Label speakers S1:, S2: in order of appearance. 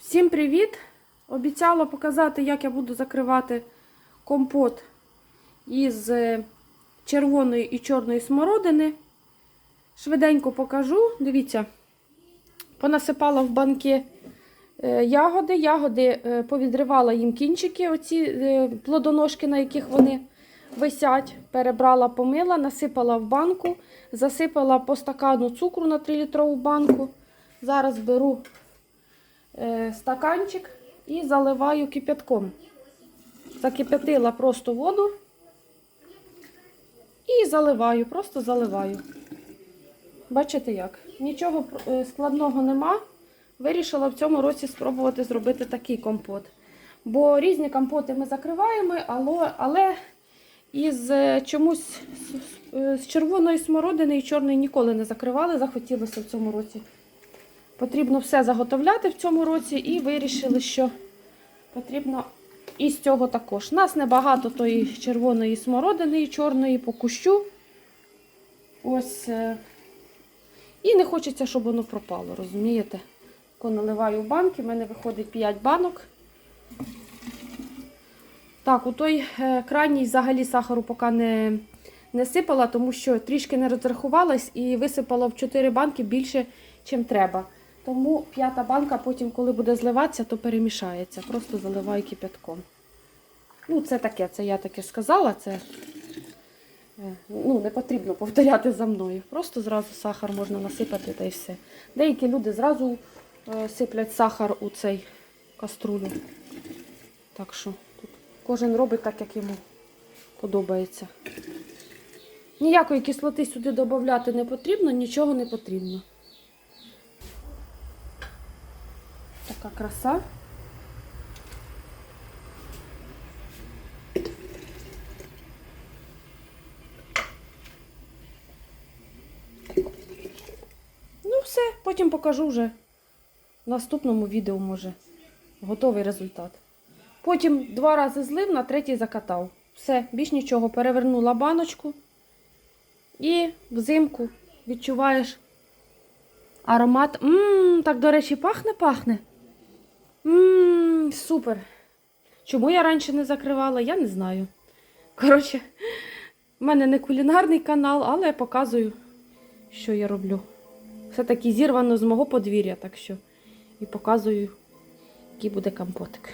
S1: Всім привіт! Обіцяла показати, як я буду закривати компот із е, червоної і чорної смородини. Швиденько покажу. Дивіться, понасипала в банки е, ягоди. Ягоди е, повідривала їм кінчики, оці плодоножки, на яких вони висять. Перебрала, помила, насипала в банку, засипала по стакану цукру на 3-літрову банку. Зараз беру стаканчик і заливаю кипятком. Закипятила просто воду і заливаю, просто заливаю. Бачите як? Нічого е, складного нема. Вирішила в цьому році спробувати зробити такий компот. Бо різні компоти ми закриваємо, але, із е, чомусь е, з червоної смородини і чорної ніколи не закривали. Захотілося в цьому році. Потрібно все заготовляти в цьому році і вирішили, що потрібно і з цього також. У нас небагато тої червоної смородини і чорної по кущу. Ось. е, І не хочеться, щоб воно пропало, розумієте? Наливаю банки, в мене виходить 5 банок. Так, у той е, крайній взагалі сахару поки не, не сипала, тому що трішки не розрахувалась і висипала в 4 банки більше, ніж треба. Тому п'ята банка потім, коли буде зливатися, то перемішається. Просто заливаю кипятком. Ну, це таке, це я таке сказала. Це е, ну, не потрібно повторяти за мною. Просто зразу сахар можна насипати та й все. Деякі люди зразу е, сиплять сахар у цей каструлю. Так що тут кожен робить так, як йому подобається. Ніякої кислоти сюди додати не потрібно, нічого не потрібно. Така краса. Ну, все, потім покажу вже в наступному відео, може, готовий результат. Потім два рази злив, на третій закатав. Все, більш нічого. Перевернула баночку і взимку відчуваєш аромат. Ммм, так, до речі, пахне-пахне. Ммм, супер. Чому я раніше не закривала, я не знаю. Коротше, в мене не кулінарний канал, але я показую, що я роблю. Все-таки зірвано з мого подвір'я, так що і показую, який буде компотик.